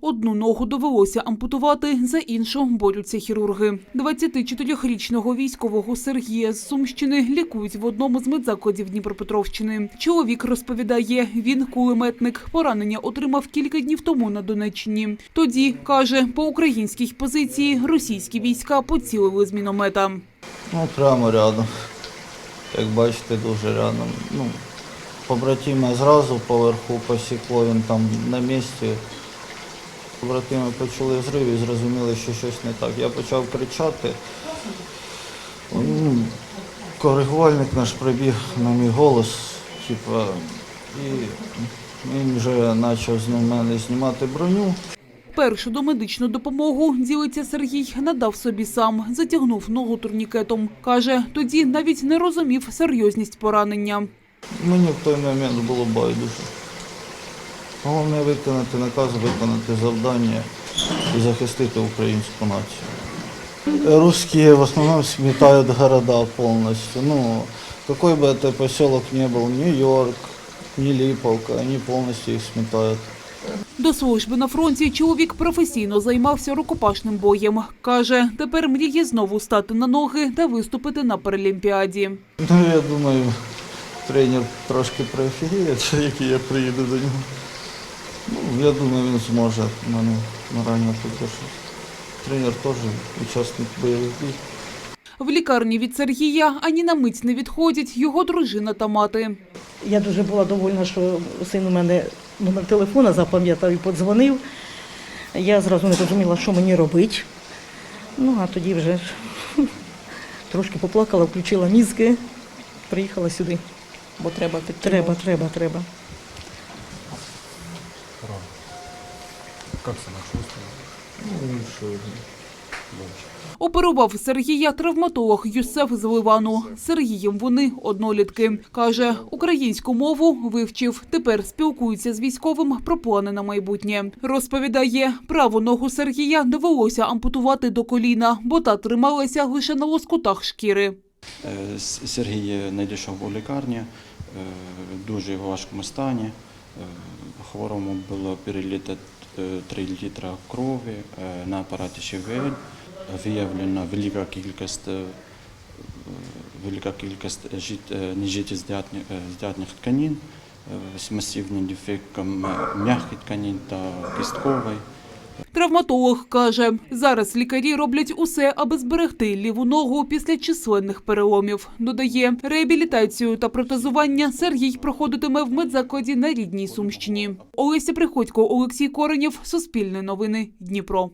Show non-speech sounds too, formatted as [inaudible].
Одну ногу довелося ампутувати, за іншу борються хірурги. 24-річного військового Сергія з Сумщини лікують в одному з медзакладів Дніпропетровщини. Чоловік розповідає, він кулеметник. Поранення отримав кілька днів тому на Донеччині. Тоді, каже, по українській позиції російські війська поцілили з міномета. Ну, прямо рядом. Як бачите, дуже рядом. Ну, побратима зразу поверху посікло, він там на місці. Побратими почули зрив і зрозуміли, що щось не так. Я почав кричати. Коригувальник наш прибіг на мій голос, типа, і він вже почав з мене знімати броню. Першу домедичну допомогу, ділиться Сергій, надав собі сам, затягнув ногу турнікетом. Каже, тоді навіть не розумів серйозність поранення. Мені в той момент було байдуже. Головне виконати наказ, виконати завдання і захистити українську націю. Русские в основном сметают города полностью. Ну, какой бы это поселок ни был, Нью-Йорк, ни Липовка, они полностью их сметают. До служби на фронті чоловік професійно займався рукопашним боєм. Каже, тепер мріє знову стати на ноги та виступити на паралімпіаді. Ну, я думаю, тренер трошки проофігіє, [laughs] який я приїду до нього. Ну, я думаю, він зможе мене морально підтримати. Тренер теж учасник бойових дій. В лікарні від Сергія ані на мить не відходять його дружина та мати. Я дуже була довольна, що син у мене номер телефона запам'ятав і подзвонив. Я зразу не розуміла, що мені робити. Ну, а тоді вже [laughs] трошки поплакала, включила мізки, приїхала сюди. Бо треба підтримувати. Треба, треба, треба. Как себя чувствуешь? Ну, і? Оперував Сергія травматолог Юсеф з Ливану. Сергієм вони однолітки. Каже, українську мову вивчив. Тепер спілкується з військовим про плани на майбутнє. Розповідає, праву ногу Сергія довелося ампутувати до коліна, бо та трималася лише на лоскутах шкіри. Е, Сергій надійшов у лікарні е, в важкому стані. Е, Хворому було переліто 3 літра крові е, на апараті ШВЛ. Виявлена велика кількість, е, велика кількість жит- е, нежиттєздатних е, тканин е, з масивним дефектом е, м'яких тканин та кісткової. Травматолог каже, зараз лікарі роблять усе, аби зберегти ліву ногу після численних переломів. Додає, реабілітацію та протезування Сергій проходитиме в медзакладі на рідній Сумщині. Олеся Приходько, Олексій Коренєв, Суспільне новини, Дніпро.